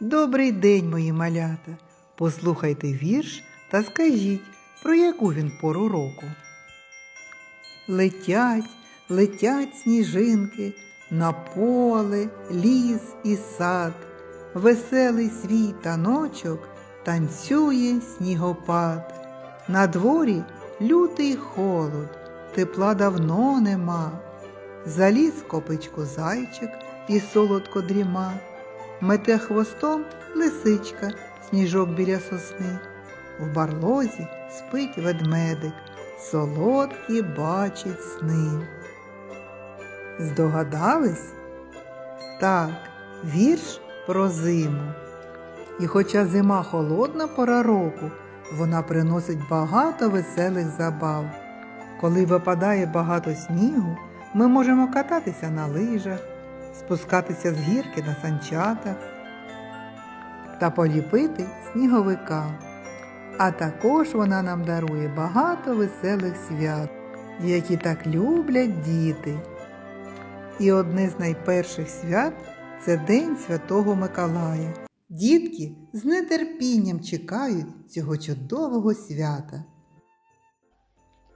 Добрий день, мої малята. Послухайте вірш та скажіть, про яку він пору року. Летять, летять сніжинки на поле, ліс і сад. Веселий свій таночок танцює снігопад. На дворі лютий холод, тепла давно нема. Заліз копичку зайчик і солодко дріма. Мете хвостом лисичка, сніжок біля сосни. В барлозі спить ведмедик, солодкі бачить сни. Здогадались? Так, вірш про зиму. І хоча зима холодна пора року, вона приносить багато веселих забав. Коли випадає багато снігу, ми можемо кататися на лижах, спускатися з гірки на санчатах та поліпити сніговика. А також вона нам дарує багато веселих свят, які так люблять діти. І одне з найперших свят це День Святого Миколая. Дітки з нетерпінням чекають цього чудового свята.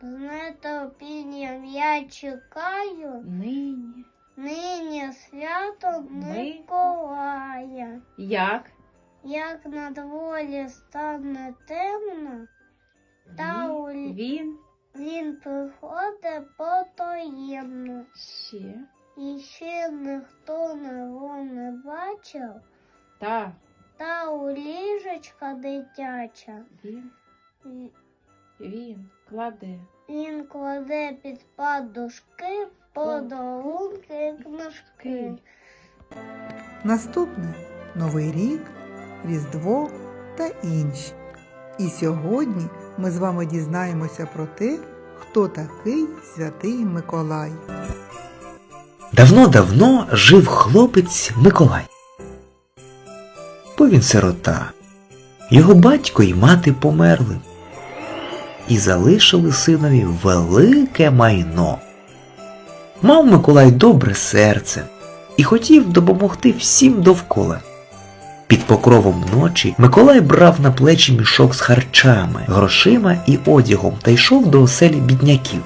З нетерпінням я чекаю Нині. Нині свято Ми- Миколая. Як? Як на дворі стане темно, та Він- у- Він він приходить потаємно. ще І ще ніхто його не бачив, та та у ліжечка дитяча. він, він кладе. Він кладе під подушки подарунки книжки. Наступне Новий рік, Різдво та інші. І сьогодні ми з вами дізнаємося про те, хто такий святий Миколай. Давно-давно жив хлопець Миколай. Бо він сирота. Його батько й мати померли. І залишили синові велике майно. Мав Миколай добре серце і хотів допомогти всім довкола. Під покровом ночі Миколай брав на плечі мішок з харчами, грошима і одягом та йшов до оселі бідняків.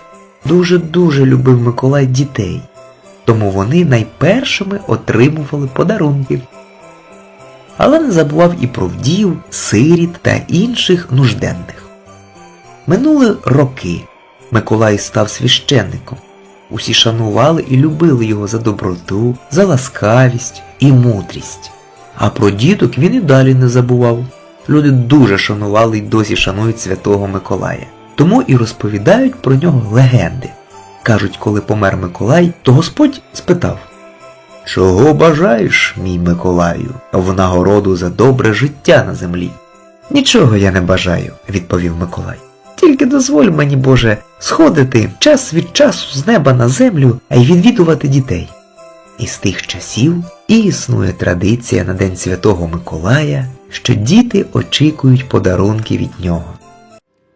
Дуже-дуже любив Миколай дітей тому вони найпершими отримували подарунки. Але не забував і про вдів, сиріт та інших нужденних. Минули роки. Миколай став священником. Усі шанували і любили його за доброту, за ласкавість і мудрість. А про діток він і далі не забував. Люди дуже шанували й досі шанують святого Миколая. Тому і розповідають про нього легенди. Кажуть, коли помер Миколай, то Господь спитав Чого бажаєш, мій Миколаю, в нагороду за добре життя на землі? Нічого я не бажаю, відповів Миколай. Тільки дозволь мені, Боже, сходити час від часу з неба на землю, а й відвідувати дітей. І з тих часів і існує традиція на День Святого Миколая, що діти очікують подарунки від нього.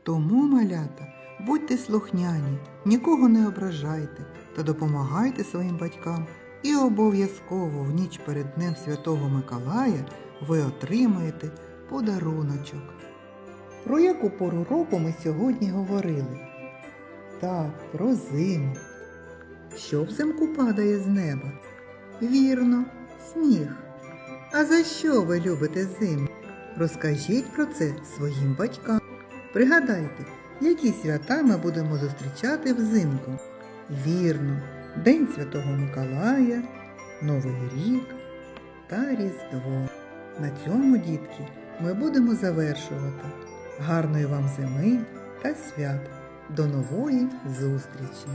Тому, малята, будьте слухняні, нікого не ображайте та допомагайте своїм батькам. І обов'язково в ніч перед Днем Святого Миколая ви отримаєте подаруночок. Про яку пору року ми сьогодні говорили? Так, про зиму. Що взимку падає з неба? Вірно, сніг. А за що ви любите зиму? Розкажіть про це своїм батькам. Пригадайте, які свята ми будемо зустрічати взимку. Вірно, День Святого Миколая, Новий рік та Різдво. На цьому, дітки, ми будемо завершувати. Гарної вам зими та свят. До нової зустрічі!